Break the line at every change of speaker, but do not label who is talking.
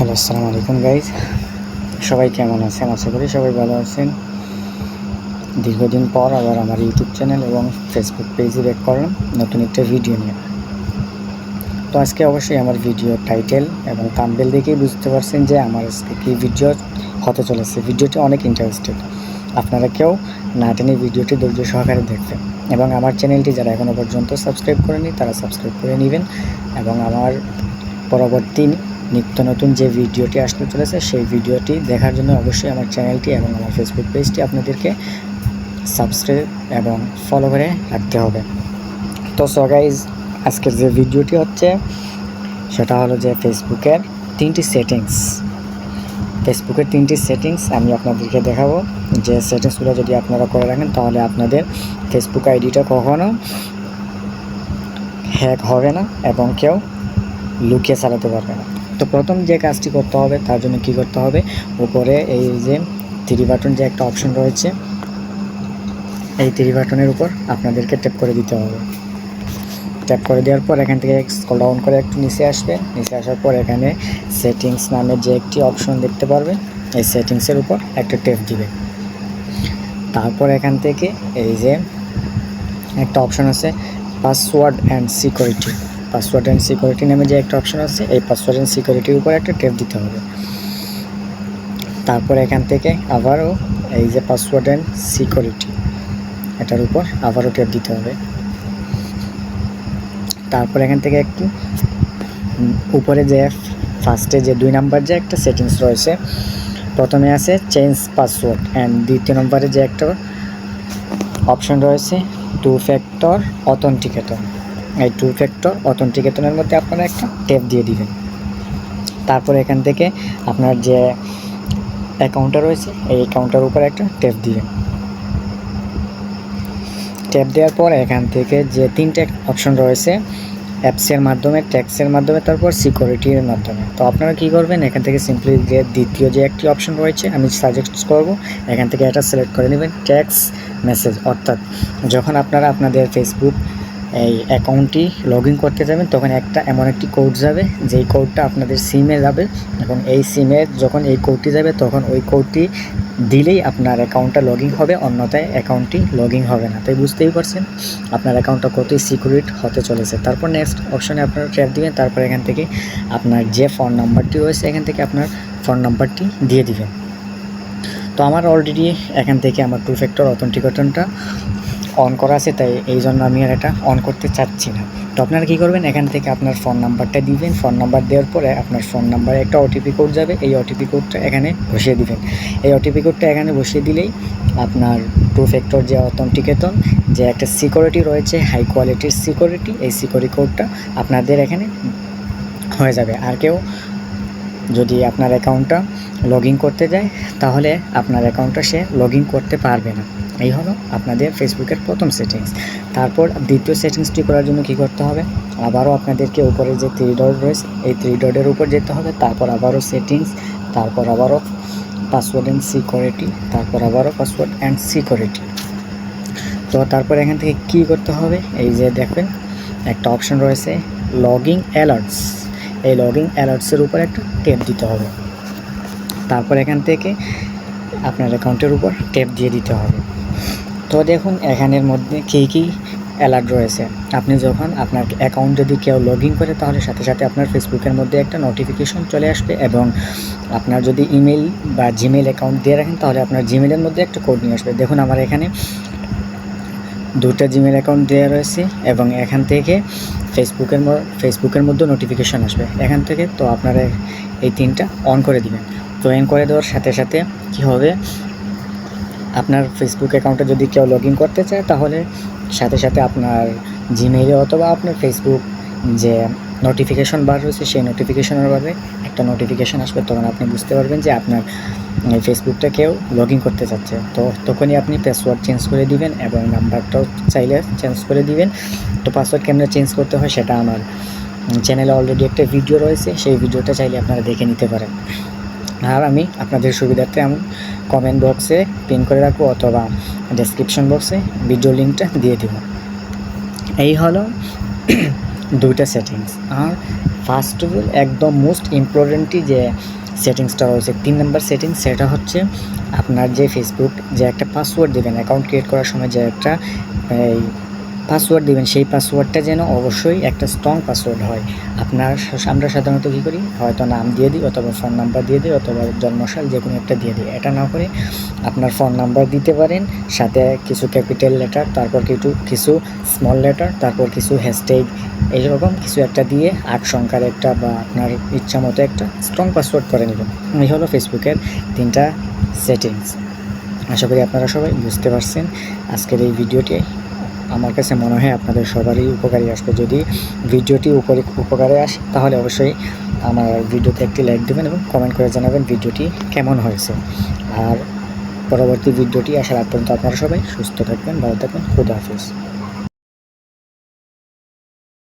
Hello, আসসালামু আলাইকুম guys সবাই কেমন আছেন? আশা করি সবাই ভালো আছেন। দীর্ঘদিন পর আবার আমার ইউটিউব চ্যানেল এবং ফেসবুক পেজে ব্যাক করলাম, নতুন একটা ভিডিও নিয়ে। তো আজকে অবশ্যই আমার ভিডিও টাইটেল এবং থাম্বেল দেখেই বুঝতে পারছেন যে আমার আজকে কী ভিডিও হতে চলেছে। ভিডিওটি অনেক ইন্টারেস্টেড আপনারা কেউ না টেনে ভিডিওটি ধৈর্য সহকারে দেখবেন। এবং আমার চ্যানেলটি যারা এখনও পর্যন্ত সাবস্ক্রাইব করেনি তারা সাবস্ক্রাইব করে নেবেন। এবং আমার পরবর্তী নিত্য নতুন যে ভিডিওটি আসতে চলেছে, সেই ভিডিওটি দেখার জন্য অবশ্যই আমার চ্যানেলটি এবং আমার ফেসবুক পেজটি আপনাদেরকে সাবস্ক্রাইব এবং ফলো করে রাখতে হবে। তো সো গাইজ আজকের যে ভিডিওটি হচ্ছে, সেটা হলো যে ফেসবুকের তিনটি সেটিংস ফেসবুকের তিনটি সেটিংস আমি আপনাদেরকে দেখাবো। যে সেটিংসগুলো যদি আপনারা করে রাখেন, তাহলে আপনাদের ফেসবুক আইডিটা কখনও হ্যাক হবে না এবং কেউ লুকিয়ে চালাতে পারবে না। তো প্রথম যে কাজটি করতে হবে, তার জন্য কি করতে হবে? উপরে এই যে থ্রি বাটন যে একটা অপশন রয়েছে, এই থ্রি বাটনের উপর আপনাদেরকে ট্যাপ করে দিতে হবে। ট্যাপ করে দেওয়ার পর এখান থেকে স্ক্রল ডাউন করে একটু নিচে আসবে। নিচে আসার পর এখানে সেটিংস নামে যে একটি অপশন দেখতে পারবে, এই সেটিংসের উপর একটা ট্যাপ দিবে। তারপর এখান থেকে এই যে একটা অপশন আছে password and security password and security নামে যে একটা অপশন আছে, এই পাসওয়ার্ড অ্যান্ড সিকিউরিটির উপর একটা ট্যাপ দিতে হবে। তারপর এখান থেকে আবারও এই যে পাসওয়ার্ড অ্যান্ড সিকিউরিটি এটার উপর আবারও ট্যাপ দিতে হবে। তারপর এখান থেকে একটু উপরে যে ফার্স্টে যে দুই নাম্বার যে একটা সেটিংস রয়েছে, প্রথমে আছে চেঞ্জ পাসওয়ার্ড অ্যান্ড দ্বিতীয় নম্বরে যে একটা অপশন রয়েছে টু ফ্যাক্টর অথেন্টিকেটর এই টু ফ্যাক্টর অথেন্টিকেটরের মধ্যে আপনারা একটা ট্যাপ দিয়ে দিবেন। তারপর এখান থেকে আপনার যে অ্যাকাউন্টটা রয়েছে, এই অ্যাকাউন্টের উপর একটা ট্যাপ দিবেন। ট্যাপ দেওয়ার পর এখান থেকে যে তিনটে অপশন রয়েছে অ্যাপসের মাধ্যমে ট্যাক্সের মাধ্যমে, তারপর সিকিউরিটির মাধ্যমে। তো আপনারা কী করবেন? এখান থেকে সিম্পলি যে দ্বিতীয় যে একটি অপশন রয়েছে, আমি সাজেস্ট করব, এখান থেকে এটা সিলেক্ট করে নেবেন ট্যাক্স মেসেজ অর্থাৎ যখন আপনারা আপনাদের ফেসবুক এই অ্যাকাউন্টটি লগ করতে যাবেন, তখন একটা এমন একটি কোড যাবে, যেই কোডটা আপনাদের সিমে যাবে। এবং এই সিমে যখন এই কোডটি যাবে, তখন ওই কোডটি দিলেই আপনার অ্যাকাউন্টটা লগ হবে, অন্যথায় অ্যাকাউন্টটি লগ হবে না। তাই বুঝতেই পারছেন? আপনার অ্যাকাউন্টটা কতই সিকিউরিট হতে চলেছে। তারপর নেক্সট অপশানে আপনারা ট্র্যাপ দিবেন, তারপর এখান থেকে আপনার যে ফোন নাম্বারটি রয়েছে, এখান থেকে আপনার ফোন নাম্বারটি দিয়ে দিবেন। তো আমার অলরেডি এখান থেকে আমার টু ফ্যাক্টর অথেন্টিকেশনটা অন করা আছে, তাই এই জন্য আমি আর এটা অন করতে চাচ্ছি না। তো আপনারা কী করবেন? এখান থেকে আপনার ফোন নাম্বারটা দিবেন। ফোন নাম্বার দেওয়ার পরে আপনার ফোন নাম্বারে একটা ওটিপি কোড যাবে। এই ওটিপি কোডটা এখানে বসিয়ে দিবেন। এই ওটিপি কোডটা এখানে বসিয়ে দিলেই আপনার টু ফ্যাক্টর যে অথেন্টিকেটন যে একটা সিকিউরিটি রয়েছে হাই কোয়ালিটির সিকিউরিটি এই সিকিউরিটি কোডটা আপনাদের এখানে হয়ে যাবে। আর কেউ যদি আপনার অ্যাকাউন্টটা লগ করতে যায়, তাহলে আপনার অ্যাকাউন্টটা সে লগ করতে পারবে না। এই হলো আপনাদের ফেসবুকের প্রথম সেটিংস তারপর দ্বিতীয় সেটিংসটি করার জন্য কি করতে হবে? আবারও আপনাদেরকে উপরে যে থ্রি ডট রয়েছে, এই থ্রি ডটের উপর যেতে হবে। তারপর আবারও সেটিংস তারপর আবারও পাসওয়ার্ড অ্যান্ড সিকিউরিটি তারপর আবারও পাসওয়ার্ড অ্যান্ড সিকিউরিটি তো তারপর এখান থেকে কি করতে হবে? এই যে দেখবেন, একটা অপশন রয়েছে লগিং অ্যালার্টস এই লগিং অ্যালার্টসের উপর একটা ট্যাপ দিতে হবে। তারপর এখান থেকে আপনার অ্যাকাউন্টের উপর ট্যাপ দিয়ে দিতে হবে। তো দেখুন, এখানের মধ্যে কী কী অ্যালার্ট রয়েছে। আপনি যখন আপনার অ্যাকাউন্ট যদি কেউ লগ ইন করে, তাহলে সাথে সাথে আপনার ফেসবুকের মধ্যে একটা নোটিফিকেশন চলে আসবে এবং আপনার যদি ইমেল বা জিমেল অ্যাকাউন্ট দিয়ে রাখেন, তাহলে আপনার জিমেলের মধ্যে একটা কোড নিয়ে আসবে। দেখুন, আমার এখানে দুটো জিমেল অ্যাকাউন্ট দেওয়া রয়েছে এবং এখান থেকে ফেসবুকের ফেসবুকের মধ্যে নোটিফিকেশান আসবে। এখান থেকে তো আপনারা এই তিনটা অন করে দিবেন। তো অন করে দেওয়ার সাথে সাথে কি হবে? আপনার ফেসবুক অ্যাকাউন্টে যদি কেউ লগ ইন করতে চায়, তাহলে সাথে সাথে আপনার জিমেইলে অথবা আপনার ফেসবুক যে নোটিফিকেশন বার রয়েছে, সেই নোটিফিকেশনের বারে একটা নোটিফিকেশন আসবে, তখন আপনি বুঝতে পারবেন যে আপনার ফেসবুকটা কেউ লগ ইন করতে চাচ্ছে। তো তখনই আপনি পাসওয়ার্ড চেঞ্জ করে দিবেন এবং নাম্বারটাও চাইলে চেঞ্জ করে দিবেন। তো পাসওয়ার্ড কেমনে চেঞ্জ করতে হয় সেটা আমার চ্যানেলে অলরেডি একটা ভিডিও রয়েছে, সেই ভিডিওটা চাইলে আপনারা দেখে নিতে পারেন। আর আমি আপনাদের সুবিধার্থে আমি কমেন্ট বক্সে পিন করে রাখব অথবা ডেসক্রিপশন বক্সে ভিডিও লিঙ্কটা দিয়ে দেব। এই হলো দুইটা সেটিংস আর ফার্স্ট অফ অল একদম মোস্ট ইম্পর্টেন্টই যে সেটিংসটা রয়েছে, তিন নম্বর সেটিংস সেটা হচ্ছে আপনার যে ফেসবুক যে একটা পাসওয়ার্ড দেবেন অ্যাকাউন্ট ক্রিয়েট করার সময় যে একটা, এই পাসওয়ার্ড দিবেন, সেই পাসওয়ার্ডটা যেন অবশ্যই একটা স্ট্রং পাসওয়ার্ড হয়। আপনার আমরা সাধারণত কী করি? হয়তো নাম দিয়ে দিই অথবা ফোন নাম্বার দিয়ে দিই অথবা জন্মসাল যে কোনো একটা দিয়ে দিই। এটা না করে আপনার ফোন নাম্বার দিতে পারেন, সাথে কিছু ক্যাপিটাল লেটার তারপর কিছু কিছু স্মল লেটার তারপর কিছু হ্যাশট্যাগ এইরকম কিছু একটা দিয়ে আট সংখ্যার একটা বা আপনার ইচ্ছা মতো একটা স্ট্রং পাসওয়ার্ড করে নেবেন। এই হলো ফেসবুকের তিনটা সেটিংস আশা করি আপনারা সবাই বুঝতে পারছেন আজকের এই ভিডিওটি। আমার কাছে মনে হয় আপনাদের সবারই উপকারই আসবে। যদি ভিডিওটি উপরে উপকারে আসে, তাহলে অবশ্যই আমার ভিডিওতে একটি লাইক দেবেন এবং কমেন্ট করে জানাবেন ভিডিওটি কেমন হয়েছে। আর পরবর্তী ভিডিওটি আসার আগ পর্যন্ত আপনারা সবাই সুস্থ থাকবেন, ভালো থাকবেন, খুদা হাফিজ।